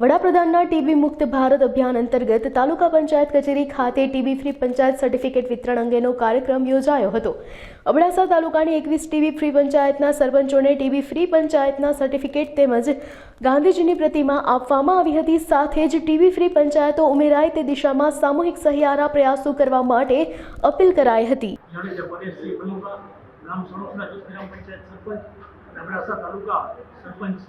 વડાપ્રધાનના ટીબી મુક્ત ભારત અભિયાન અંતર્ગત તાલુકા પંચાયત કચેરી ખાતે ટીબી ફ્રી પંચાયત સર્ટિફિકેટ વિતરણ અંગેનો કાર્યક્રમ યોજાયો હતો. અબડાસા તાલુકાની એકવીસ ટીબી ફ્રી પંચાયતના સરપંચોને ટીબી ફ્રી પંચાયતના સર્ટિફિકેટ તેમજ ગાંધીજીની પ્રતિમા આપવામાં આવી હતી. સાથે જ ટીબી ફ્રી પંચાયતો ઉમેરાય તે દિશામાં સામૂહિક સહિયારા પ્રયાસો કરવા માટે અપીલ કરાઈ હતી. તાલુકા સરપંચ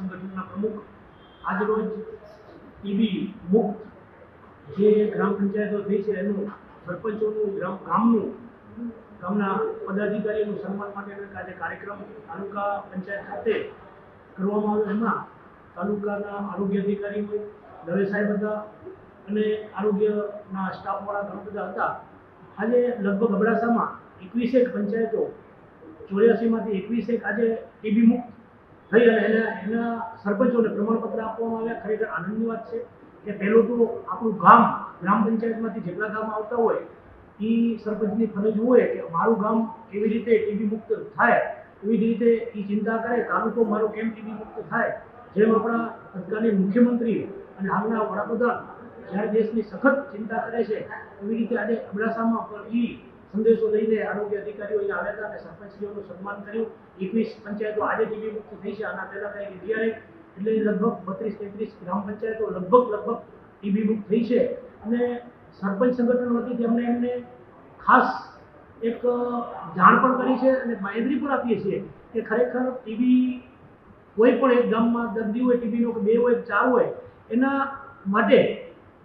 ટીબી મુક્ત જે ગ્રામ પંચાયતો થઈ છે, એનું સરપંચોનું ગ્રામ, ગામનું, ગામના પદાધિકારીઓનું સન્માન માટેનો આજે કાર્યક્રમ તાલુકા પંચાયત ખાતે કરવામાં આવ્યો. એમાં તાલુકાના આરોગ્ય અધિકારી દવે સાહેબ હતા અને આરોગ્યના સ્ટાફવાળા ઘણા બધા હતા. આજે લગભગ અબડાસામાં એકવીસેક પંચાયતો, ચોર્યાસીમાંથી એકવીસેક આજે ટીબી મુક્ત થઈ અને એના એના સરપંચોને પ્રમાણપત્ર આપવામાં આવ્યા. ખરેખર આનંદની વાત છે કે પહેલું તો આપણું ગામ ગ્રામ પંચાયતમાંથી જેટલા ગામ આવતા હોય એ સરપંચની ફરજ હોય કે મારું ગામ કેવી રીતે ટીબી મુક્ત થાય, એવી રીતે એ ચિંતા કરે તાલુકો મારો કેમ ટીબી મુક્ત થાય? જેમ આપણા તત્કાલીન મુખ્યમંત્રી અને હાલના વડાપ્રધાન, જ્યારે દેશની સખત ચિંતા કરે છે, એવી રીતે આજે અબડાસામાં પણ ઈ સંદેશો લઈને આરોગ્ય અધિકારીઓ અહીંયા આવ્યા હતા અને સરપંચશ્રીઓનું સન્માન કર્યું. એકવીસ પંચાયતો આજે ટીબી મુક્ત થઈ છે. આના પહેલાં કંઈ ડીઆરએ એટલે લગભગ બત્રીસ તેત્રીસ ગ્રામ પંચાયતો લગભગ લગભગ ટીબી મુક્ત થઈ છે. અને સરપંચ સંગઠન વતી અમને એમને ખાસ એક જાણ પણ કરી છે અને માહિતી પણ આપીએ છીએ કે ખરેખર ટીબી કોઈ પણ એક ગામમાં દર્દી હોય ટીબીનો કે બે હોય ચાર હોય, એના માટે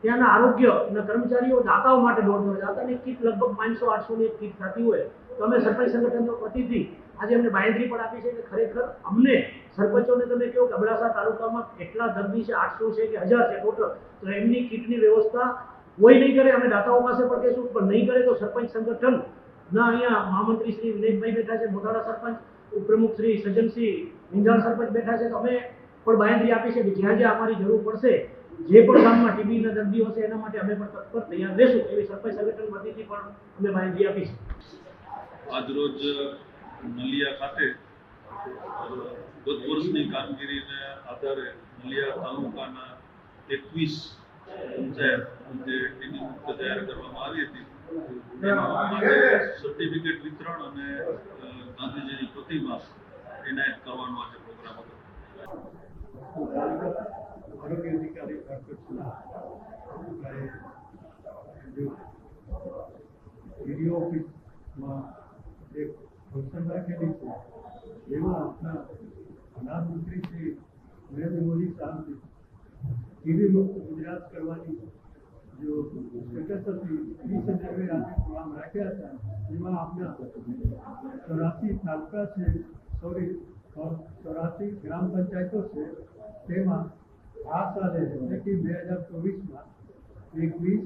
ત્યાંના આરોગ્ય અને કર્મચારીઓ દાતાઓ માટે દોડતો હોય દાતાની કીટ લગભગ પાંચસો આઠસોની એક કીટ થતી હોય. તો અમે સરપંચ સંગઠનનો પ્રતિનિધિ આજે અમને બાંયધરી પણ આપી છે કે ખરેખર અમને સરપંચોને તમે કહો કે અબડાસા તાલુકામાં કેટલા દર્દી છે, આઠસો છે કે હજાર છે ટોટલ, તો એમની કીટની વ્યવસ્થા કોઈ નહીં કરે, અમે દાતાઓ પાસે પણ કહીશું, પણ નહીં કરે તો સરપંચ સંગઠન ના અહીંયા મહામંત્રી શ્રી વિનેશભાઈ બેઠા છે, મોટાડા સરપંચ, ઉપપ્રમુખ શ્રી સજ્જનસિંહ વિંજાણ સરપંચ બેઠા છે, તો અમે પણ બાંયધરી આપી છે કે જ્યાં જ્યાં અમારી જરૂર પડશે જે પણ ગામમાં ટીબીના દર્દીઓ હશે, એના માટે અમે પણ તત્પર તૈયાર રહેશું. એવી સરપંચ સંગઠન વતીથી પણ અમે માહિતી આપીશું. છે આજરોજ નલિયા ખાતે, ગત વર્ષની કામગીરીને આધારે નલિયા તાલુકાના એકવીસ કરવામાં આવી હતી. સર્ટિફિકેટ વિતરણ અને ગાંધીજીની પ્રતિમા એનાયત કરવાનો આજે પ્રોગ્રામ હતો. અધિકારી ડૉક્ટર સુનાએ ઓફિસમાં એક ફંક્શન રાખેલી છે. એમાં આપણા પ્રધાનમંત્રી શ્રી નરેન્દ્ર મોદી સાહેબે ટીવી મુક્ત ગુજરાત કરવાની જો સ્ટેટસ હતી એ સંદર્ભે આજે પ્રોગ્રામ રાખ્યા હતા. એમાં આપણા ચોરાસી તાલુકા છે સોરી ચોરાસી ગ્રામ પંચાયતો છે, તેમાં આ સાલે એટલે બે હજાર ચોવીસમાં એકવીસ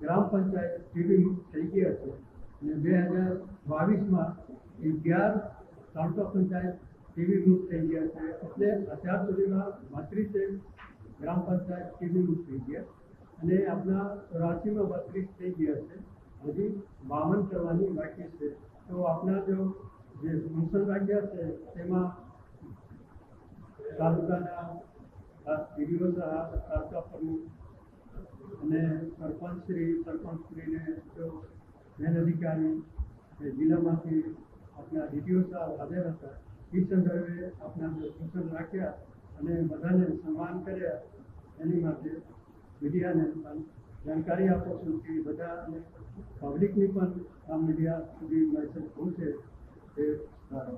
ગ્રામ પંચાયત ટીવી થઈ ગયા છે અને બે હજાર બાવીસમાં અગિયાર તાલુકા પંચાયત ટીવી રૂપ થઈ ગયા છે એટલે અત્યાર સુધીમાં બત્રીસે ગ્રામ પંચાયત ટીવી મુક્ત થઈ ગયા અને આપણા ચોરાસીમાં બત્રીસ થઈ ગયા છે. હજી બાવન કરવાની બાકી છે. તો આપણા જો જે મિશન રાખ્યા છે તેમાં તાલુકાના ડીડીઓ સાહેબ તાલુકા પ્રમુખ અને સરપંચશ્રી, સરપંચશ્રીને મેન અધિકારી જિલ્લામાંથી આપણા ડીડીઓ સાહેબ હાજર હતા, એ સંદર્ભે આપણા જે રાખ્યા અને બધાને સન્માન કર્યા. એની માટે મીડિયાને જાણકારી આપો છું કે બધા અને પબ્લિકની પણ આ મીડિયા સુધી મેસેજ પહોંચે એ સારો.